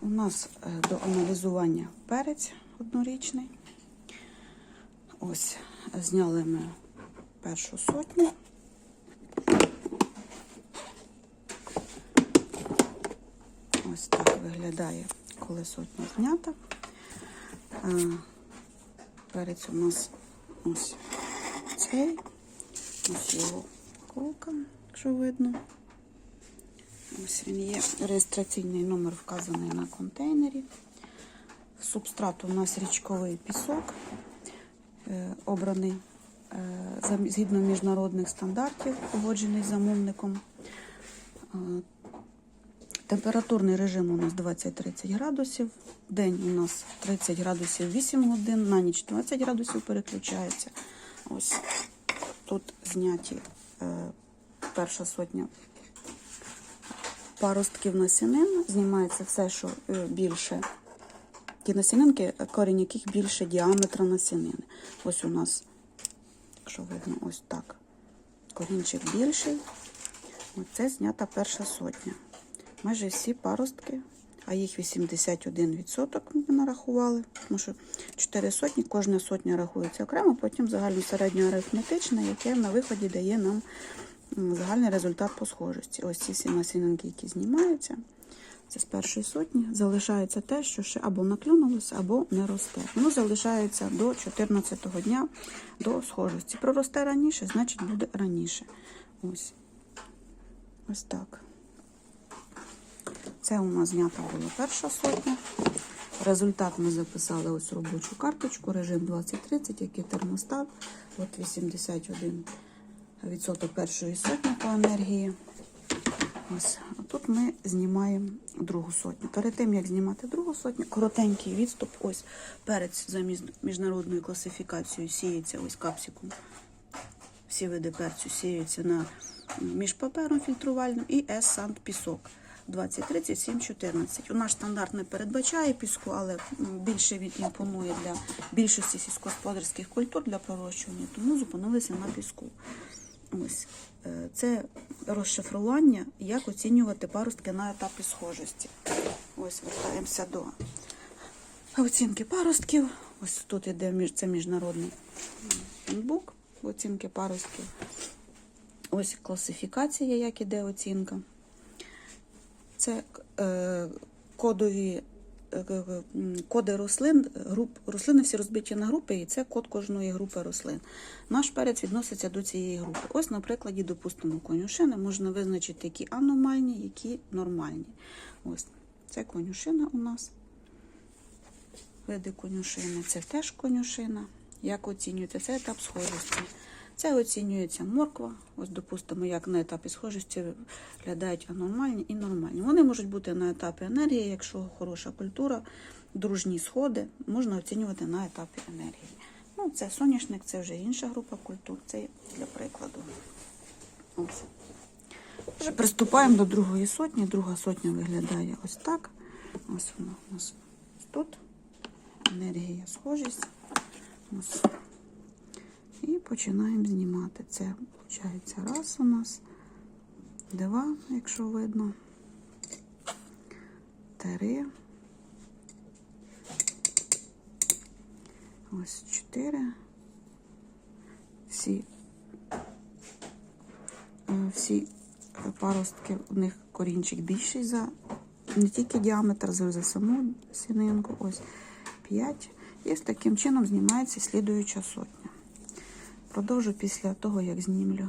У нас е, до аналізування перець однорічний. Ось зняли ми першу сотню. Ось так виглядає, коли сотня знята. Е, Перець у нас ось цей, ось його колка, якщо видно. Ось він є. Реєстраційний номер вказаний на контейнері. Субстрат у нас річковий пісок, е, обраний е, згідно міжнародних стандартів, погоджений замовником. Е, Температурний режим у нас 20-30 градусів. День у нас 30 градусів 8 годин, на ніч 20 градусів переключається. Ось тут зняті перша сотня паростків насінин. Знімається все, що е, більше. Ті насінинки, корінь яких більше діаметра насінини. Ось у нас, якщо видно, ось так. Корінчик більший. Оце знята перша сотня. Майже всі паростки, а їх 81% ми нарахували, тому що 4 сотні, кожна сотня рахується окремо, потім загально середньоарифметичне, яке на виході дає нам загальний результат по схожості. Ось ці всі насінинки, які знімаються. Це з першої сотні. Залишається те, що ще або наклюнулося, або не росте. Воно залишається до 14-го дня до схожості. Проросте раніше, значить буде раніше. Ось. Ось так. Це у нас знята була перша сотня. Результат ми записали ось робочу карточку, режим 2030, який термостат. От 81 відсоток першої сотні по енергії. Ось. А тут ми знімаємо другу сотню. Перед тим, як знімати другу сотню, коротенький відступ. Ось перець за між- міжнародною класифікацією сіється ось капсикум. Всі види перцю сіються на між папером фільтрувальним і С-санд пісок. 20, 37, 14. У нас стандарт не передбачає піску, але більше він імпонує для більшості сільськогосподарських культур для пророщування, тому зупинилися на піску. Ось Е, це розшифрування, як оцінювати паростки на етапі схожості. Ось вертаємося до оцінки паростків. Ось тут іде це міжнародний бук оцінки паростків. Ось класифікація, як іде оцінка. Це е, кодові коди рослин, груп, рослини всі розбиті на групи, і це код кожної групи рослин. Наш перець відноситься до цієї групи. Ось, на прикладі, допустимо, конюшини можна визначити, які аномальні, які нормальні. Ось це конюшина у нас. Види конюшини, це теж конюшина. Як оцінюється? Це етап схожості. Це оцінюється морква. Ось, допустимо, як на етапі схожості виглядають аномальні і нормальні. Вони можуть бути на етапі енергії, якщо хороша культура, дружні сходи, можна оцінювати на етапі енергії. Ну, це соняшник, це вже інша група культур, це для прикладу. Ось. Вже приступаємо до другої сотні. Друга сотня виглядає ось так. Ось вона у нас тут. Енергія, схожість. Ось. І починаємо знімати. Це виходить раз у нас, два, якщо видно. Три. Ось чотири. Всі, е, всі паростки, у них корінчик більший за не тільки діаметр, за, за саму сінинку. Ось 5. І з таким чином знімається слідуюча сотня. Продовжу після того, як знімлю